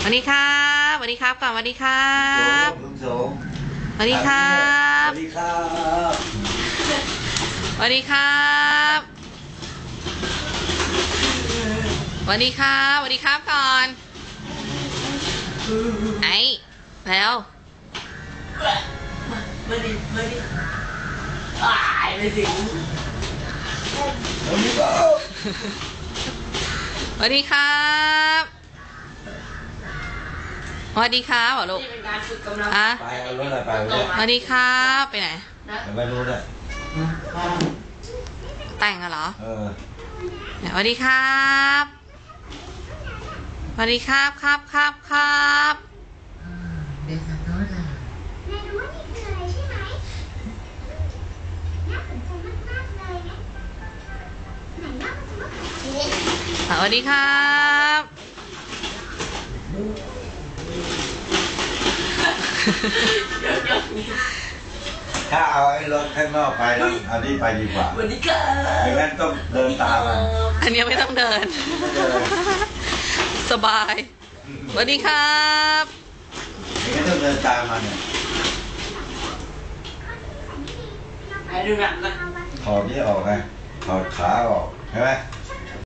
สวัสดีครับสวัสดีครับก่อนสวัสดีครับลุงโสมสวัสดีครับสวัสดีครับสวัสดีครับสวัสดีครับสวัสดีครับก่อน ไอ้แล้วมาดิมาดิตายไปสิงสวัสดีครับสวัสดีครับส วัสดีครับเหรอลูกนี่เป็นการฝึกกำลังอะไปเอารถอะไรไปเลยสวัสดีครับไปไหนนะไปไม่รู้เนี่ยแต่งอะเหรอเออสวัสดีครับสวัสดีครับครับครับครับเดี๋ยวสักน้อยละนายรู้ว่านี่คืออะไรใช่ไหมน่าสนใจมากๆเลยนะไหนเล่ามาสิว่าเกิดอะไรขึ้นสวัสดีครับ ถ้าเอาไอ้รถข้างนอกไปแล้วเอานี่ไปดีกว่าวันนี้ค่ะไม่งั้นต้องเดินตามมันอันนี้ไม่ต้องเดิน เดินสบายสวัสดีครับไม่งั้นต้องเดินตามมันเนี่ยไปดูหนังกันถอดนี่ออกไงถอดขาออกใช่ไหมเ